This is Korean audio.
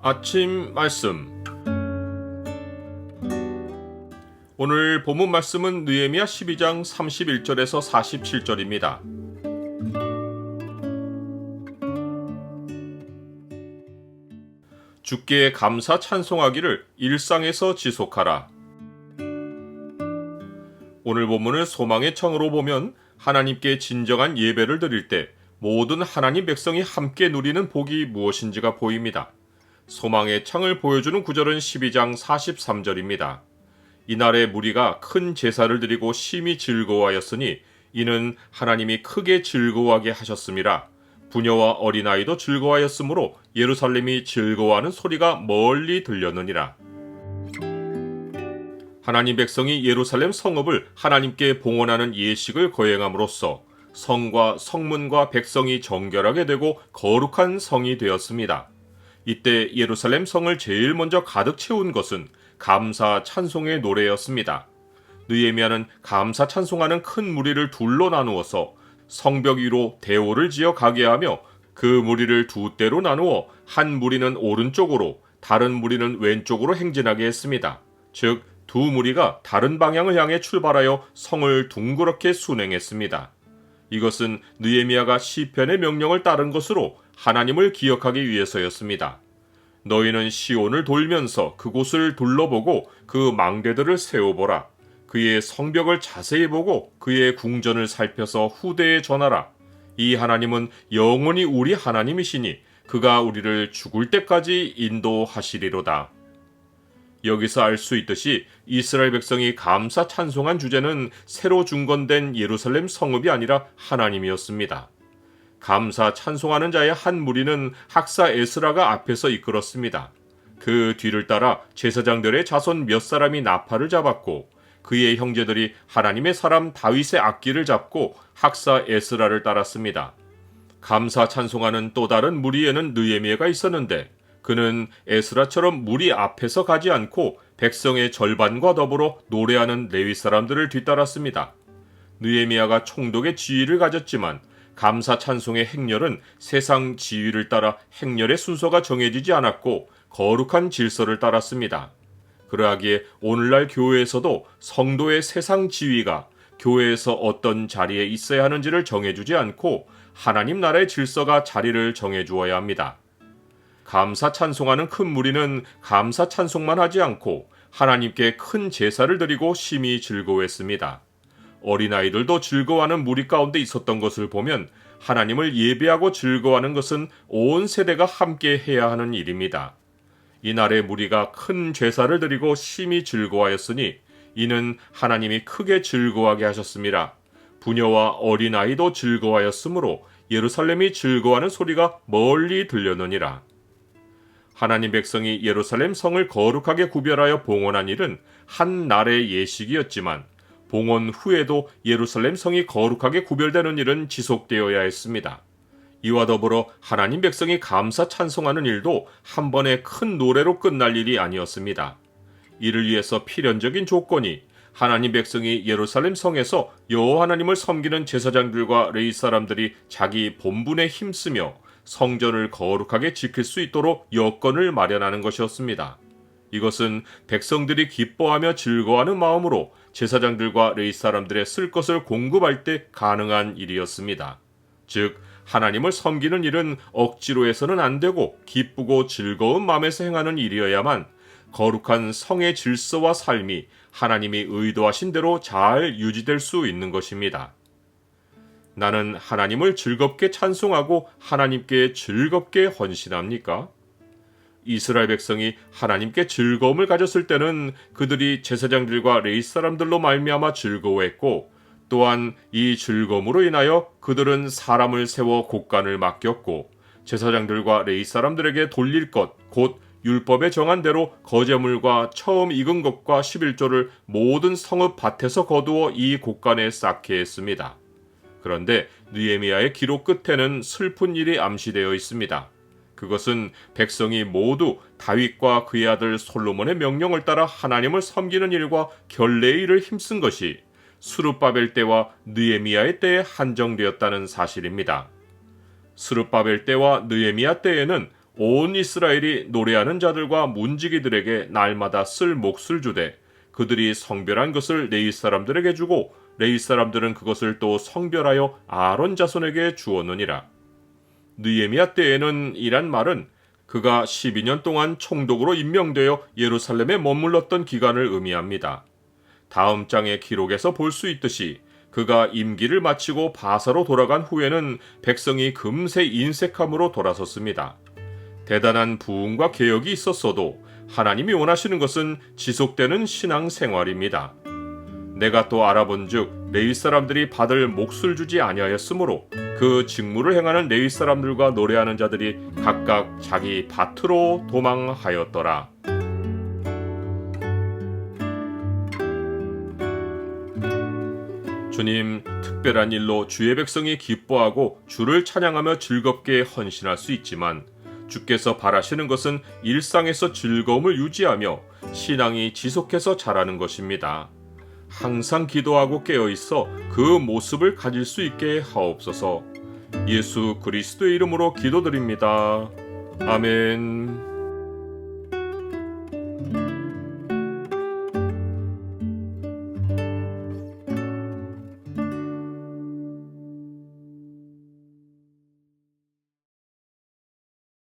아침 말씀 오늘 본문 말씀은 느헤미야 12장 31절에서 47절입니다. 주께 감사 찬송하기를 일상에서 지속하라. 오늘 본문을 소망의 청으로 보면 하나님께 진정한 예배를 드릴 때 모든 하나님 백성이 함께 누리는 복이 무엇인지가 보입니다. 소망의 창을 보여주는 구절은 12장 43절입니다. 이날에 무리가 큰 제사를 드리고 심히 즐거워하였으니 이는 하나님이 크게 즐거워하게 하셨음이라. 부녀와 어린아이도 즐거워하였으므로 예루살렘이 즐거워하는 소리가 멀리 들렸느니라. 하나님 백성이 예루살렘 성읍을 하나님께 봉헌하는 예식을 거행함으로써 성과 성문과 백성이 정결하게 되고 거룩한 성이 되었습니다. 이때 예루살렘 성을 제일 먼저 가득 채운 것은 감사 찬송의 노래였습니다. 느에미아는 감사 찬송하는 큰 무리를 둘로 나누어서 성벽 위로 대오를 지어 가게 하며 그 무리를 두 대로 나누어 한 무리는 오른쪽으로 다른 무리는 왼쪽으로 행진하게 했습니다. 즉, 두 무리가 다른 방향을 향해 출발하여 성을 둥그렇게 순행했습니다. 이것은 느에미아가 시편의 명령을 따른 것으로 하나님을 기억하기 위해서였습니다. 너희는 시온을 돌면서 그곳을 둘러보고 그 망대들을 세워보라. 그의 성벽을 자세히 보고 그의 궁전을 살펴서 후대에 전하라. 이 하나님은 영원히 우리 하나님이시니 그가 우리를 죽을 때까지 인도하시리로다. 여기서 알 수 있듯이 이스라엘 백성이 감사 찬송한 주제는 새로 중건된 예루살렘 성읍이 아니라 하나님이었습니다. 감사 찬송하는 자의 한 무리는 학사 에스라가 앞에서 이끌었습니다. 그 뒤를 따라 제사장들의 자손 몇 사람이 나팔을 잡았고 그의 형제들이 하나님의 사람 다윗의 악기를 잡고 학사 에스라를 따랐습니다. 감사 찬송하는 또 다른 무리에는 느에미에가 있었는데 그는 에스라처럼 무리 앞에서 가지 않고 백성의 절반과 더불어 노래하는 레위 사람들을 뒤따랐습니다. 느에미아가 총독의 지위를 가졌지만 감사 찬송의 행렬은 세상 지위를 따라 행렬의 순서가 정해지지 않았고 거룩한 질서를 따랐습니다. 그러하기에 오늘날 교회에서도 성도의 세상 지위가 교회에서 어떤 자리에 있어야 하는지를 정해주지 않고 하나님 나라의 질서가 자리를 정해주어야 합니다. 감사 찬송하는 큰 무리는 감사 찬송만 하지 않고 하나님께 큰 제사를 드리고 심히 즐거워했습니다. 어린아이들도 즐거워하는 무리 가운데 있었던 것을 보면 하나님을 예배하고 즐거워하는 것은 온 세대가 함께 해야 하는 일입니다. 이날의 무리가 큰 제사를 드리고 심히 즐거워하였으니 이는 하나님이 크게 즐거워하게 하셨습니다. 부녀와 어린아이도 즐거워하였으므로 예루살렘이 즐거워하는 소리가 멀리 들려느니라. 하나님 백성이 예루살렘 성을 거룩하게 구별하여 봉헌한 일은 한 날의 예식이었지만 봉헌 후에도 예루살렘 성이 거룩하게 구별되는 일은 지속되어야 했습니다. 이와 더불어 하나님 백성이 감사 찬송하는 일도 한 번의 큰 노래로 끝날 일이 아니었습니다. 이를 위해서 필연적인 조건이 하나님 백성이 예루살렘 성에서 여호와 하나님을 섬기는 제사장들과 레이 사람들이 자기 본분에 힘쓰며 성전을 거룩하게 지킬 수 있도록 여건을 마련하는 것이었습니다. 이것은 백성들이 기뻐하며 즐거워하는 마음으로 제사장들과 레이 사람들의 쓸 것을 공급할 때 가능한 일이었습니다. 즉, 하나님을 섬기는 일은 억지로 해서는 안 되고 기쁘고 즐거운 마음에서 행하는 일이어야만 거룩한 성의 질서와 삶이 하나님이 의도하신 대로 잘 유지될 수 있는 것입니다. 나는 하나님을 즐겁게 찬송하고 하나님께 즐겁게 헌신합니까? 이스라엘 백성이 하나님께 즐거움을 가졌을 때는 그들이 제사장들과 레이 사람들로 말미암아 즐거워했고 또한 이 즐거움으로 인하여 그들은 사람을 세워 곡간을 맡겼고 제사장들과 레이 사람들에게 돌릴 것 곧 율법에 정한 대로 거제물과 처음 익은 것과 11조를 모든 성읍 밭에서 거두어 이 곡간에 쌓게 했습니다. 그런데 느에미아의 기록 끝에는 슬픈 일이 암시되어 있습니다. 그것은 백성이 모두 다윗과 그의 아들 솔로몬의 명령을 따라 하나님을 섬기는 일과 결례의 일을 힘쓴 것이 수르바벨 때와 느에미아의 때에 한정되었다는 사실입니다. 수르바벨 때와 느에미아 때에는 온 이스라엘이 노래하는 자들과 문지기들에게 날마다 쓸 몫을 주되 그들이 성별한 것을 레위 사람들에게 주고 레위 사람들은 그것을 또 성별하여 아론 자손에게 주었느니라. 느에미아 때에는 이란 말은 그가 12년 동안 총독으로 임명되어 예루살렘에 머물렀던 기간을 의미합니다. 다음 장의 기록에서 볼 수 있듯이 그가 임기를 마치고 바사로 돌아간 후에는 백성이 금세 인색함으로 돌아섰습니다. 대단한 부흥과 개혁이 있었어도 하나님이 원하시는 것은 지속되는 신앙 생활입니다. 내가 또 알아본즉 레위 사람들이 받을 몫을 주지 아니하였으므로 그 직무를 행하는 레위 사람들과 노래하는 자들이 각각 자기 밭으로 도망하였더라. 주님, 특별한 일로 주의 백성이 기뻐하고 주를 찬양하며 즐겁게 헌신할 수 있지만 주께서 바라시는 것은 일상에서 즐거움을 유지하며 신앙이 지속해서 자라는 것입니다. 항상 기도하고 깨어 있어 그 모습을 가질 수 있게 하옵소서. 예수 그리스도의 이름으로 기도드립니다. 아멘.